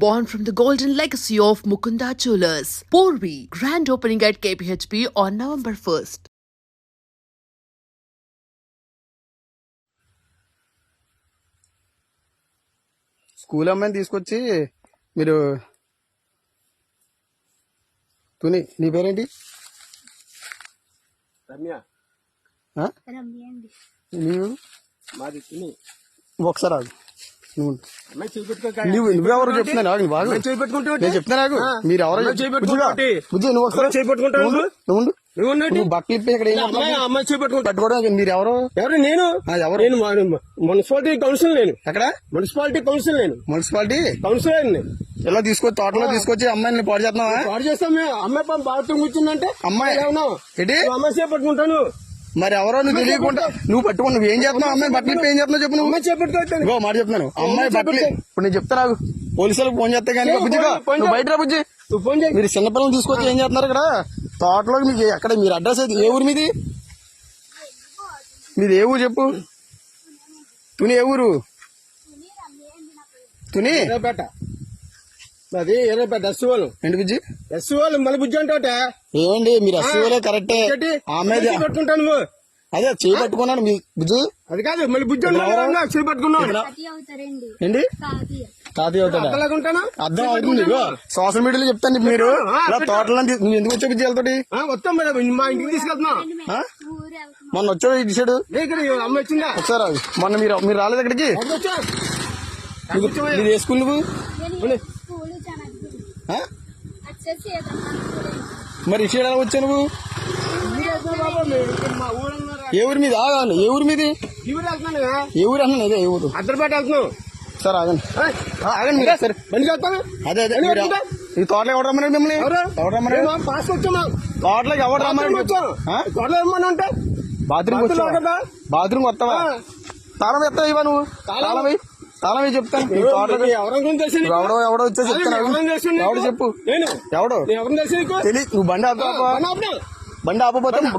born from the golden legacy of Mukunda Jewelers. Porvi, grand opening at KPHP on November 1st. School అమ్మాయిని తీసుకొచ్చి మీరు తుని నీ పేరేంటి రమ్య నీవు మాది తిని ఒకసారి ఆగు నువ్వు అమ్మాయి చేపెట్టుకో నువ్వు నువ్వెవరు చెప్తున్నాను ఆగు నువ్వు ఆగు. చేపెట్టుకుంటూ నేను చెప్తాను ఆగు. మీరు ఎవరో బుజ్జి నువ్వు ఒకసారి నువ్వు బట్టలు ఇప్పి ఇక్కడ అమ్మాయి చేపెట్టుకుంటా పట్టుకోవడం మీరు ఎవరు? ఎవరు? నేను? ఎవరు? మున్సిపాలిటీ కౌన్సిల్ నేను. ఎక్కడ? మున్సిపాలిటీ కౌన్సిల్ నేను. మున్సిపాలిటీ? కౌన్సిలర్ నేను. ఇలా తీసుకొచ్చి తోటలో తీసుకొచ్చి అమ్మాయిని పాడు చేస్తున్నావా? వాడు చేస్తాం మేము. అమ్మాయి బాత్రూమ్ కూర్చుందంటే అమ్మాయి ఏమన్నా? అమ్మాయి చేపట్టుకుంటాను మరి ఎవరో నువ్వు తెలియకుండా నువ్వు పట్టుకుని నువ్వు ఏం చేస్తున్నావు? అమ్మాయి బట్టలు ఏం చేస్తున్నావు చెప్పు నువ్వు? ఇగో మాట చెప్తున్నాను. అమ్మాయి బట్టలు ఇప్పుడు నేను చెప్తాను ఆగు. పోలీసులకు ఫోన్ చేస్తే కానీ బుజ్జిగా నువ్వు. బయట రా బుజ్జి. నువ్వు ఫోన్ చేయి. మీరు చిన్నపిల్లలు తీసుకొచ్చి ఏం చేస్తున్నారు ఇక్కడ? తోటలో మీకు ఎక్కడ మీరు అడ్రస్ ఏది? ఏ ఊరు మీది? మీది ఏ ఊరు చెప్పు? తుని ఏ ఊరు? తుని అది ఎర్రపేట ఎస్ వాళ్ళు ఏంటి బుజ్జి ఎస్ వాళ్ళు మళ్ళీ బుజ్జి అంటావుట. ఏమండి మీరు అస్సలే కరెక్టే? ఆమె పెట్టుకుంటాను నువ్వు. అదే చేయి పట్టుకున్నాను మీ బుజ్జి. అది కాదు మళ్ళీ బుజ్జి తాతయ్య అవుతారండి. ఏంటి? తాతయ్య అవుతాడా? అర్థం అవుతుంది సోషల్ మీడియాలో చెప్తాను మీరు. తోటలో నువ్వు ఎందుకు వచ్చావు బుజ్జి వెళ్తాడు వస్తాం మేడం మా ఇంటికి తీసుకెళ్తున్నాం. మొన్న వచ్చావు ఇటు సైడు అమ్మ వచ్చిందా? ఒకసారి. మొన్న మీరు మీరు రాలేదు ఇక్కడికి మీరు- నువ్వు? మరి ఇటు ఎలా వచ్చావు నువ్వు? ఊరి మీద? ఆగాను ఏ ఊరి మీది? ఊరు అన్నాను అదే ఊరు? అద్దరిపేట వెళ్తున్నాం సరే ఆగండి. ఆగండి మీరు. సరే బండికి వెళ్తాను అదే అదే. బండి? ఈ తోటలో ఎవరు రమ్మన్నాడు మిమ్మల్ని? ఎవరు? ఎవరు మేము పాస్ వచ్చాము తోటలోకి ఎవరు బాత్రూమ్ రమ్మన్నాడు వచ్చాం. ఆ? త్వరలో ఏమన్నా అంటే బాత్రూమ్ బాత్రూమ్ వస్తావా. తాళం ఎత్తావు ఇవ్వ నువ్వు? తాళం? తాళం వేయి తాళం వేయి చెప్తాను నీకు? ఎవడో ఎవడో వచ్చేసి అదే, చెప్తాను నీకు? ఎవడు చెప్పు నేను ఎవడు నేను ఎవరం తెలిసి నీకు? తెలియ నువ్వు బండి ఆ, ఆపుతావా బండి ఆపునా?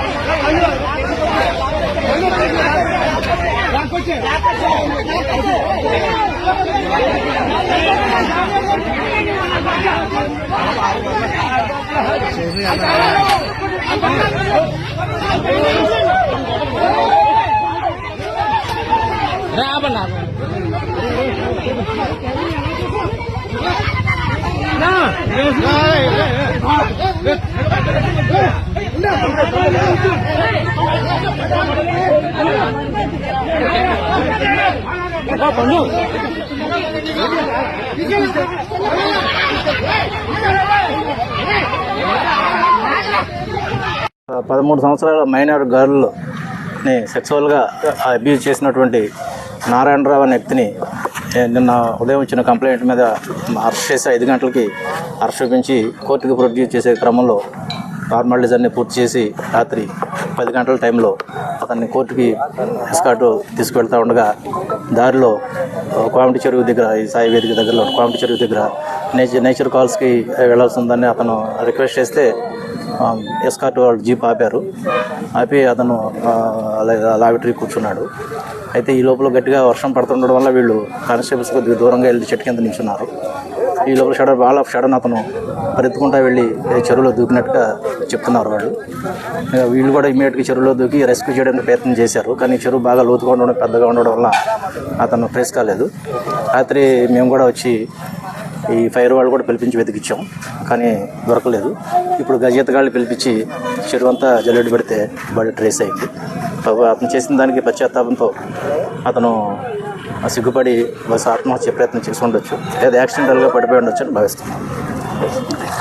ఇగో పదమూడు సంవత్సరాల మైనర్ గర్ల్ని సెక్సువల్గా అబ్యూజ్ చేసినటువంటి నారాయణరావు అనే వ్యక్తిని నిన్న ఉదయం వచ్చిన కంప్లైంట్ మీద అరెస్ట్ చేసి ఐదు గంటలకి అరెస్ట్ చూపించి కోర్టుకి ప్రొడ్యూస్ చేసే క్రమంలో ఫార్మాలిటీస్ అన్నీ పూర్తి చేసి రాత్రి పది గంటల టైంలో అతన్ని కోర్టుకి ఎస్కాటు తీసుకువెళ్తా ఉండగా దారిలో కోమటి చెరువు దగ్గర ఈ సాయి వేదిక దగ్గరలో కోమటి చెరువు దగ్గర నేచర్ నేచర్ కాల్స్కి వెళ్ళాల్సి ఉందని అతను రిక్వెస్ట్ చేస్తే ఆ, వాళ్ళు జీప్ ఆపారు. ఆపి అతను ఆ, లాబిటరీ కూర్చున్నాడు. అయితే ఈ లోపల గట్టిగా వర్షం పడుతుండడం వల్ల వీళ్ళు కానిస్టేబుల్స్ కొద్దిగా దూరంగా వెళ్ళి చెట్టు కింద నిల్చున్నారు ఈ లోపల షడర్ వాళ్ళ షడన్ అతను పరిత్తుకుంటా వెళ్ళి చెరువులో దూకినట్టుగా చెప్తున్నారు వాళ్ళు. వీళ్ళు కూడా ఇమీడియట్గా చెరువులో దూకి రెస్క్యూ చేయడానికి ప్రయత్నం చేశారు. కానీ చెరువు బాగా లోతుగా ఉండడం పెద్దగా ఉండడం వల్ల అతను ఫ్రెస్ కాలేదు. రాత్రి మేము కూడా వచ్చి ఈ ఫైర్ వాళ్ళు కూడా పిలిపించి వెతికిచ్చాం. కానీ దొరకలేదు. ఇప్పుడు గజేతగాళ్ళు పిలిపించి చెరువు అంతా జల్లెడ్డు పెడితే బాడీ ట్రేస్ అయింది. అతను చేసిన దానికి పశ్చాత్తాపంతో అతను సిగ్గుపడి బస్సు ఆత్మహత్య ప్రయత్నం చేసి ఉండొచ్చు లేదా యాక్సిడెంటల్గా పడిపోయి ఉండొచ్చు అని భావిస్తున్నాను